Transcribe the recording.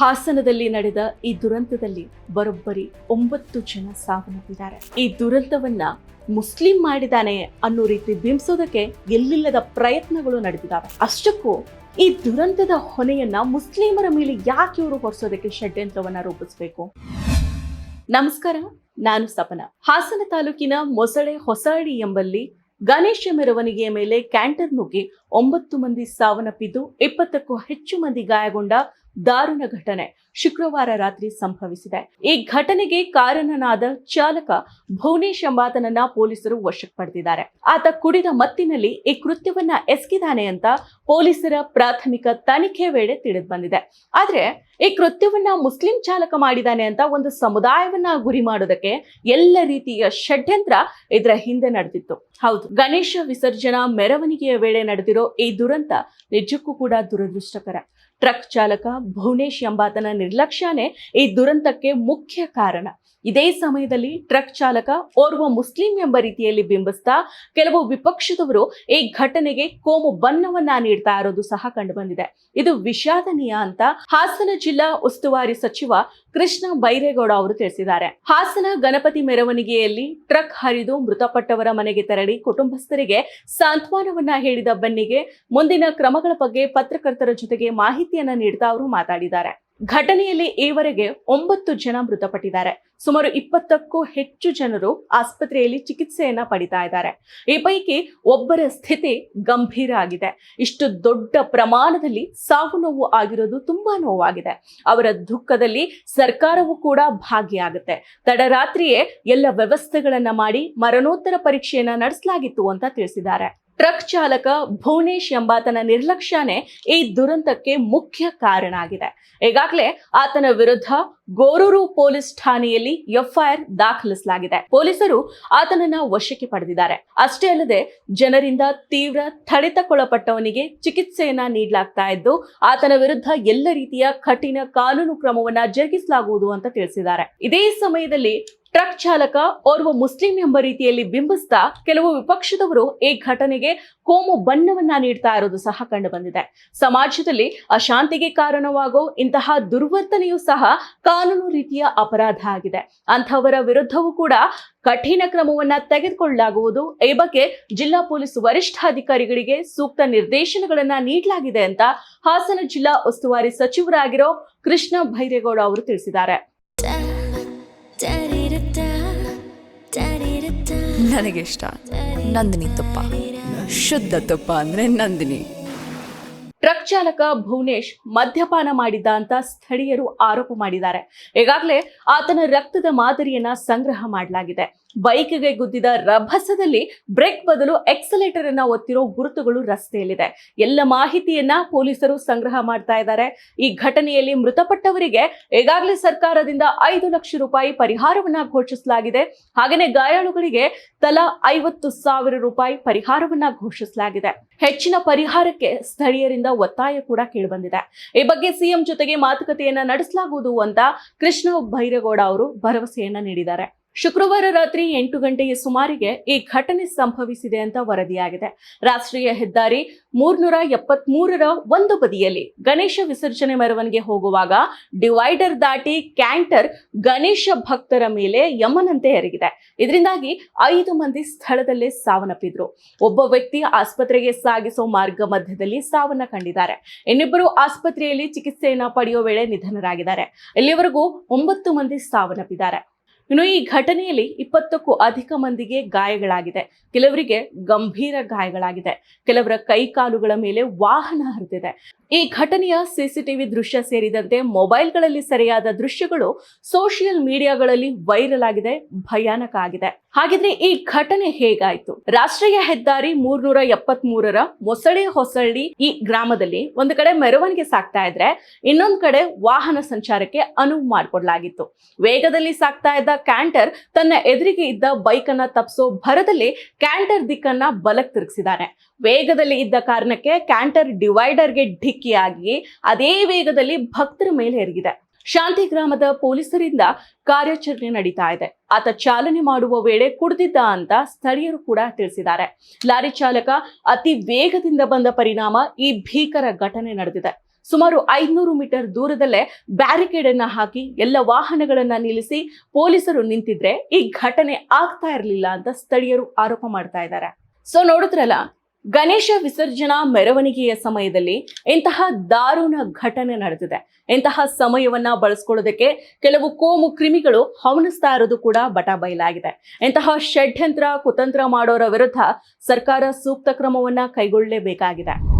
ಹಾಸನದಲ್ಲಿ ನಡೆದ ಈ ದುರಂತದಲ್ಲಿ ಬರೋಬ್ಬರಿ ಒಂಬತ್ತು ಜನ ಸಾವನ್ನಪ್ಪಿದ್ದಾರೆ. ಈ ದುರಂತವನ್ನ ಮುಸ್ಲಿಂ ಮಾಡಿದಾನೆ ಅನ್ನೋ ರೀತಿ ಬಿಂಬಿಸೋದಕ್ಕೆ ಎಲ್ಲಿಲ್ಲದ ಪ್ರಯತ್ನಗಳು ನಡೆದಿದ್ದಾವೆ. ಅಷ್ಟಕ್ಕೂ ಈ ದುರಂತದ ಹೊಣೆಯನ್ನ ಮುಸ್ಲಿಮರ ಮೇಲೆ ಯಾಕೆ ಇವರು ಹೊರಿಸೋದಕ್ಕೆ ಷಡ್ಯಂತ್ರವನ್ನ ರೂಪಿಸಬೇಕು? ನಮಸ್ಕಾರ, ನಾನು ಸಪನ. ಹಾಸನ ತಾಲೂಕಿನ ಮೊಸಳೆ ಹೊಸಹಳ್ಳಿ ಎಂಬಲ್ಲಿ ಗಣೇಶ ಮೆರವಣಿಗೆಯ ಮೇಲೆ ಕ್ಯಾಂಟರ್ ನುಗ್ಗಿ ಒಂಬತ್ತು ಮಂದಿ ಸಾವನ್ನಪ್ಪಿದ್ದು ಇಪ್ಪತ್ತಕ್ಕೂ ಹೆಚ್ಚು ಮಂದಿ ಗಾಯಗೊಂಡ ದಾರುಣ ಘಟನೆ ಶುಕ್ರವಾರ ರಾತ್ರಿ ಸಂಭವಿಸಿದೆ. ಈ ಘಟನೆಗೆ ಕಾರಣನಾದ ಚಾಲಕ ಭುವನೇಶ್ ಎಂಬಾತನನ್ನ ಪೊಲೀಸರು ವಶಕ್ಕೆ ಪಡೆದಿದ್ದಾರೆ ಆತ ಕುಡಿದ ಮತ್ತಿನಲ್ಲಿ ಈ ಕೃತ್ಯವನ್ನ ಎಸಗಿದಾನೆ ಅಂತ ಪೊಲೀಸರ ಪ್ರಾಥಮಿಕ ತನಿಖೆ ವೇಳೆ ತಿಳಿದು ಬಂದಿದೆ. ಆದ್ರೆ ಈ ಕೃತ್ಯವನ್ನ ಮುಸ್ಲಿಂ ಚಾಲಕ ಮಾಡಿದಾನೆ ಅಂತ ಒಂದು ಸಮುದಾಯವನ್ನ ಗುರಿ ಮಾಡೋದಕ್ಕೆ ಎಲ್ಲ ರೀತಿಯ ಷಡ್ಯಂತ್ರ ಇದರ ಹಿಂದೆ ನಡೆದಿತ್ತು. ಹೌದು, ಗಣೇಶ ವಿಸರ್ಜನಾ ಮೆರವಣಿಗೆಯ ವೇಳೆ ನಡೆದಿರೋ ಈ ದುರಂತ ನಿಜಕ್ಕೂ ಕೂಡ ದುರದೃಷ್ಟಕರ. ಟ್ರಕ್ ಚಾಲಕ ಭುವನೇಶ್ ಎಂಬಾತನ ನಿರ್ಲಕ್ಷ್ಯನೇ ಈ ದುರಂತಕ್ಕೆ ಮುಖ್ಯ ಕಾರಣ. ಇದೇ ಸಮಯದಲ್ಲಿ ಟ್ರಕ್ ಚಾಲಕ ಓರ್ವ ಮುಸ್ಲಿಂ ಎಂಬ ರೀತಿಯಲ್ಲಿ ಬಿಂಬಿಸ್ತಾ ಕೆಲವು ವಿಪಕ್ಷದವರು ಈ ಘಟನೆಗೆ ಕೋಮು ಬಣ್ಣವನ್ನ ನೀಡ್ತಾ ಇರೋದು ಸಹ ಕಂಡುಬಂದಿದೆ. ಇದು ವಿಷಾದನೀಯ ಅಂತ ಹಾಸನ ಜಿಲ್ಲಾ ಉಸ್ತುವಾರಿ ಸಚಿವ ಕೃಷ್ಣ ಬೈರೇಗೌಡ ಅವರು ತಿಳಿಸಿದ್ದಾರೆ. ಹಾಸನ ಗಣಪತಿ ಮೆರವಣಿಗೆಯಲ್ಲಿ ಟ್ರಕ್ ಹರಿದು ಮೃತಪಟ್ಟವರ ಮನೆಗೆ ತೆರಳಿ ಕುಟುಂಬಸ್ಥರಿಗೆ ಸಾಂತ್ವನವನ್ನ ಹೇಳಿದ ಬನ್ನಿಗೆ ಮುಂದಿನ ಕ್ರಮಗಳ ಬಗ್ಗೆ ಪತ್ರಕರ್ತರ ಜೊತೆಗೆ ಮಾಹಿತಿಯನ್ನ ನೀಡ್ತಾ ಅವರು ಮಾತಾಡಿದ್ದಾರೆ. ಘಟನೆಯಲ್ಲಿ ಈವರೆಗೆ ಒಂಬತ್ತು ಜನ ಮೃತಪಟ್ಟಿದ್ದಾರೆ. ಸುಮಾರು ಇಪ್ಪತ್ತಕ್ಕೂ ಹೆಚ್ಚು ಜನರು ಆಸ್ಪತ್ರೆಯಲ್ಲಿ ಚಿಕಿತ್ಸೆಯನ್ನ ಪಡಿತಾ ಇದ್ದಾರೆ. ಈ ಪೈಕಿ ಒಬ್ಬರ ಸ್ಥಿತಿ ಗಂಭೀರ ಆಗಿದೆ. ಇಷ್ಟು ದೊಡ್ಡ ಪ್ರಮಾಣದಲ್ಲಿ ಸಾವು ನೋವು ಆಗಿರೋದು ತುಂಬಾ ನೋವಾಗಿದೆ. ಅವರ ದುಃಖದಲ್ಲಿ ಸರ್ಕಾರವೂ ಕೂಡ ಭಾಗಿಯಾಗುತ್ತೆ. ತಡರಾತ್ರಿಯೇ ಎಲ್ಲ ವ್ಯವಸ್ಥೆಗಳನ್ನ ಮಾಡಿ ಮರಣೋತ್ತರ ಪರೀಕ್ಷೆಯನ್ನ ನಡೆಸಲಾಗಿತ್ತು ಅಂತ ತಿಳಿಸಿದ್ದಾರೆ. ಟ್ರಕ್ ಚಾಲಕ ಭುವನೇಶ್ ಎಂಬಾತನ ನಿರ್ಲಕ್ಷ್ಯನೇ ಈ ದುರಂತಕ್ಕೆ ಮುಖ್ಯ ಕಾರಣ ಆಗಿದೆ. ಈಗಾಗಲೇ ಆತನ ವಿರುದ್ಧ ಗೋರೂರು ಪೊಲೀಸ್ ಠಾಣೆಯಲ್ಲಿ ಎಫ್ಐಆರ್ ದಾಖಲಿಸಲಾಗಿದೆ. ಪೊಲೀಸರು ಆತನನ್ನ ವಶಕ್ಕೆ ಪಡೆದಿದ್ದಾರೆ. ಅಷ್ಟೇ ಅಲ್ಲದೆ ಜನರಿಂದ ತೀವ್ರ ಥಳಿತಕ್ಕೊಳಪಟ್ಟವನಿಗೆ ಚಿಕಿತ್ಸೆಯನ್ನ ನೀಡಲಾಗ್ತಾ ಇದ್ದು, ಆತನ ವಿರುದ್ಧ ಎಲ್ಲ ರೀತಿಯ ಕಠಿಣ ಕಾನೂನು ಕ್ರಮವನ್ನ ಜರುಗಿಸಲಾಗುವುದು ಅಂತ ತಿಳಿಸಿದ್ದಾರೆ. ಇದೇ ಸಮಯದಲ್ಲಿ ಟ್ರಕ್ ಚಾಲಕ ಓರ್ವ ಮುಸ್ಲಿಂ ಎಂಬ ರೀತಿಯಲ್ಲಿ ಬಿಂಬಿಸ್ತಾ ಕೆಲವು ವಿಪಕ್ಷದವರು ಈ ಘಟನೆಗೆ ಕೋಮು ಬಣ್ಣವನ್ನ ನೀಡ್ತಾ ಇರೋದು ಸಹ ಕಂಡು ಬಂದಿದೆ. ಸಮಾಜದಲ್ಲಿ ಅಶಾಂತಿಗೆ ಕಾರಣವಾಗೋ ಇಂತಹ ದುರ್ವರ್ತನೆಯೂ ಸಹ ಕಾನೂನು ರೀತಿಯ ಅಪರಾಧ ಆಗಿದೆ. ಅಂಥವರ ವಿರುದ್ಧವೂ ಕೂಡ ಕಠಿಣ ಕ್ರಮವನ್ನ ತೆಗೆದುಕೊಳ್ಳಲಾಗುವುದು. ಈ ಬಗ್ಗೆ ಜಿಲ್ಲಾ ಪೊಲೀಸ್ ವರಿಷ್ಠಾಧಿಕಾರಿಗಳಿಗೆ ಸೂಕ್ತ ನಿರ್ದೇಶನಗಳನ್ನ ನೀಡಲಾಗಿದೆ ಅಂತ ಹಾಸನ ಜಿಲ್ಲಾ ಉಸ್ತುವಾರಿ ಸಚಿವರಾಗಿರೋ ಕೃಷ್ಣ ಭೈರೇಗೌಡ ಅವರು ತಿಳಿಸಿದ್ದಾರೆ. ನನಗಿಷ್ಟ ನಂದಿನಿ ತುಪ್ಪ. ಶುದ್ಧ ತುಪ್ಪ ಅಂದ್ರೆ ನಂದಿನಿ. ಚಾಲಕ ಭುವನೇಶ್ ಮದ್ಯಪಾನ ಮಾಡಿದ್ದ ಅಂತ ಸ್ಥಳೀಯರು ಆರೋಪ ಮಾಡಿದ್ದಾರೆ. ಈಗಾಗಲೇ ಆತನ ರಕ್ತದ ಮಾದರಿಯನ್ನ ಸಂಗ್ರಹ ಮಾಡಲಾಗಿದೆ. ಬೈಕ್ಗೆ ಗುದ್ದಿದ ರಭಸದಲ್ಲಿ ಬ್ರೇಕ್ ಬದಲು ಎಕ್ಸಲೇಟರ್ ಅನ್ನ ಒತ್ತಿರೋ ಗುರುತುಗಳು ರಸ್ತೆಯಲ್ಲಿದೆ. ಎಲ್ಲ ಮಾಹಿತಿಯನ್ನ ಪೊಲೀಸರು ಸಂಗ್ರಹ ಮಾಡ್ತಾ ಇದ್ದಾರೆ. ಈ ಘಟನೆಯಲ್ಲಿ ಮೃತಪಟ್ಟವರಿಗೆ ಈಗಾಗಲೇ ಸರ್ಕಾರದಿಂದ ಐದು ಲಕ್ಷ ರೂಪಾಯಿ ಪರಿಹಾರವನ್ನ ಘೋಷಿಸಲಾಗಿದೆ. ಹಾಗೆಯೇ ಗಾಯಾಳುಗಳಿಗೆ ತಲಾ ಐವತ್ತು ಸಾವಿರ ರೂಪಾಯಿ ಪರಿಹಾರವನ್ನ ಘೋಷಿಸಲಾಗಿದೆ. ಹೆಚ್ಚಿನ ಪರಿಹಾರಕ್ಕೆ ಸ್ಥಳೀಯರಿಂದ ಒತ್ತಾಯ ಕೂಡ ಕೇಳಿಬಂದಿದೆ. ಈ ಬಗ್ಗೆ ಸಿಎಂ ಜೊತೆಗೆ ಮಾತುಕತೆಯನ್ನ ನಡೆಸಲಾಗುವುದು ಅಂತ ಕೃಷ್ಣ ಬೈರೇಗೌಡ ಅವರು ಭರವಸೆಯನ್ನ ನೀಡಿದ್ದಾರೆ. ಶುಕ್ರವಾರ ರಾತ್ರಿ ಎಂಟು ಗಂಟೆಯ ಸುಮಾರಿಗೆ ಈ ಘಟನೆ ಸಂಭವಿಸಿದೆ ಅಂತ ವರದಿಯಾಗಿದೆ. ರಾಷ್ಟ್ರೀಯ ಹೆದ್ದಾರಿ ಮೂರ್ನೂರ ಎಪ್ಪತ್ಮೂರರ ಒಂದು ಬದಿಯಲ್ಲಿ ಗಣೇಶ ವಿಸರ್ಜನೆ ಮೆರವಣಿಗೆ ಹೋಗುವಾಗ ಡಿವೈಡರ್ ದಾಟಿ ಕ್ಯಾಂಟರ್ ಗಣೇಶ ಭಕ್ತರ ಮೇಲೆ ಯಮನಂತೆ ಎರಗಿದೆ. ಇದರಿಂದಾಗಿ ಐದು ಮಂದಿ ಸ್ಥಳದಲ್ಲೇ ಸಾವನ್ನಪ್ಪಿದ್ರು. ಒಬ್ಬ ವ್ಯಕ್ತಿ ಆಸ್ಪತ್ರೆಗೆ ಸಾಗಿಸೋ ಮಾರ್ಗ ಮಧ್ಯದಲ್ಲಿ ಸಾವನ್ನ ಕಂಡಿದ್ದಾರೆ. ಇನ್ನಿಬ್ಬರು ಆಸ್ಪತ್ರೆಯಲ್ಲಿ ಚಿಕಿತ್ಸೆಯನ್ನ ಪಡೆಯೋ ವೇಳೆ ನಿಧನರಾಗಿದ್ದಾರೆ. ಇಲ್ಲಿವರೆಗೂ ಒಂಬತ್ತು ಮಂದಿ ಸಾವನ್ನಪ್ಪಿದ್ದಾರೆ. ಇನ್ನು ಈ ಘಟನೆಯಲ್ಲಿ ಇಪ್ಪತ್ತಕ್ಕೂ ಅಧಿಕ ಮಂದಿಗೆ ಗಾಯಗಳಾಗಿದೆ. ಕೆಲವರಿಗೆ ಗಂಭೀರ ಗಾಯಗಳಾಗಿದೆ. ಕೆಲವರ ಕೈ ಕಾಲುಗಳ ಮೇಲೆ ವಾಹನ ಹರಿದಿದೆ. ಈ ಘಟನೆಯ ಸಿಸಿಟಿವಿ ದೃಶ್ಯ ಸೇರಿದಂತೆ ಮೊಬೈಲ್ಗಳಲ್ಲಿ ಸೆರೆಯಾದ ದೃಶ್ಯಗಳು ಸೋಷಿಯಲ್ ಮೀಡಿಯಾಗಳಲ್ಲಿ ವೈರಲ್ ಆಗಿದೆ, ಭಯಾನಕ ಆಗಿದೆ. ಹಾಗಿದ್ರೆ ಈ ಘಟನೆ ಹೇಗಾಯ್ತು? ರಾಷ್ಟ್ರೀಯ ಹೆದ್ದಾರಿ ಮೂರ್ನೂರ ಎಪ್ಪತ್ ಮೂರರ ಮೊಸಳೆ ಹೊಸಳ್ಳಿ ಈ ಗ್ರಾಮದಲ್ಲಿ ಒಂದು ಕಡೆ ಮೆರವಣಿಗೆ ಸಾಕ್ತಾ ಇದ್ರೆ ಇನ್ನೊಂದು ಕಡೆ ವಾಹನ ಸಂಚಾರಕ್ಕೆ ಅನುವು ಮಾಡಿಕೊಡ್ಲಾಗಿತ್ತು. ವೇಗದಲ್ಲಿ ಸಾಕ್ತಾ ಇದ್ದ ಕ್ಯಾಂಟರ್ ತನ್ನ ಎದುರಿಗೆ ಇದ್ದ ಬೈಕ್ ಅನ್ನ ತಪ್ಪಿಸೋ ಭರದಲ್ಲಿ ಕ್ಯಾಂಟರ್ ದಿಕ್ಕನ್ನ ಬಲಕ್ ತಿರುಗಿಸಿದ್ದಾನೆ ವೇಗದಲ್ಲಿ ಇದ್ದ ಕಾರಣಕ್ಕೆ ಕ್ಯಾಂಟರ್ ಡಿವೈಡರ್ಗೆ ಢಿಕ್ಕಿಯಾಗಿ ಅದೇ ವೇಗದಲ್ಲಿ ಭಕ್ತರ ಮೇಲೆ ಎರಗಿದೆ ಶಾಂತಿ ಗ್ರಾಮದ ಪೊಲೀಸರಿಂದ ಕಾರ್ಯಾಚರಣೆ ನಡೀತಾ ಇದೆ. ಆತ ಚಾಲನೆ ಮಾಡುವ ವೇಳೆ ಕುಡಿದಿದ್ದ ಅಂತ ಸ್ಥಳೀಯರು ಕೂಡ ತಿಳಿಸಿದ್ದಾರೆ. ಲಾರಿ ಚಾಲಕ ಅತಿ ವೇಗದಿಂದ ಬಂದ ಪರಿಣಾಮ ಈ ಭೀಕರ ಘಟನೆ ನಡೆದಿದೆ. ಸುಮಾರು ಐದ್ನೂರು ಮೀಟರ್ ದೂರದಲ್ಲೇ ಬ್ಯಾರಿಕೇಡ್ ಅನ್ನ ಹಾಕಿ ಎಲ್ಲ ವಾಹನಗಳನ್ನ ನಿಲ್ಲಿಸಿ ಪೊಲೀಸರು ನಿಂತಿದ್ರೆ ಈ ಘಟನೆ ಆಗ್ತಾ ಇರಲಿಲ್ಲ ಅಂತ ಸ್ಥಳೀಯರು ಆರೋಪ ಮಾಡ್ತಾ ಇದ್ದಾರೆ. ಸೊ ನೋಡಿದ್ರಲ್ಲ, ಗಣೇಶ ವಿಸರ್ಜನಾ ಮೆರವಣಿಗೆಯ ಸಮಯದಲ್ಲಿ ಇಂತಹ ದಾರುಣ ಘಟನೆ ನಡೆದಿದೆ. ಇಂತಹ ಸಮಯವನ್ನ ಬಳಸ್ಕೊಳ್ಳೋದಕ್ಕೆ ಕೆಲವು ಕೋಮು ಕ್ರಿಮಿಗಳು ಹವಣಿಸ್ತಾ ಇರೋದು ಕೂಡ ಬಟ ಬಯಲಾಗಿದೆ. ಇಂತಹ ಷಡ್ಯಂತ್ರ, ಕುತಂತ್ರ ಮಾಡೋರ ವಿರುದ್ಧ ಸರ್ಕಾರ ಸೂಕ್ತ ಕ್ರಮವನ್ನ ಕೈಗೊಳ್ಳಲೇಬೇಕಾಗಿದೆ.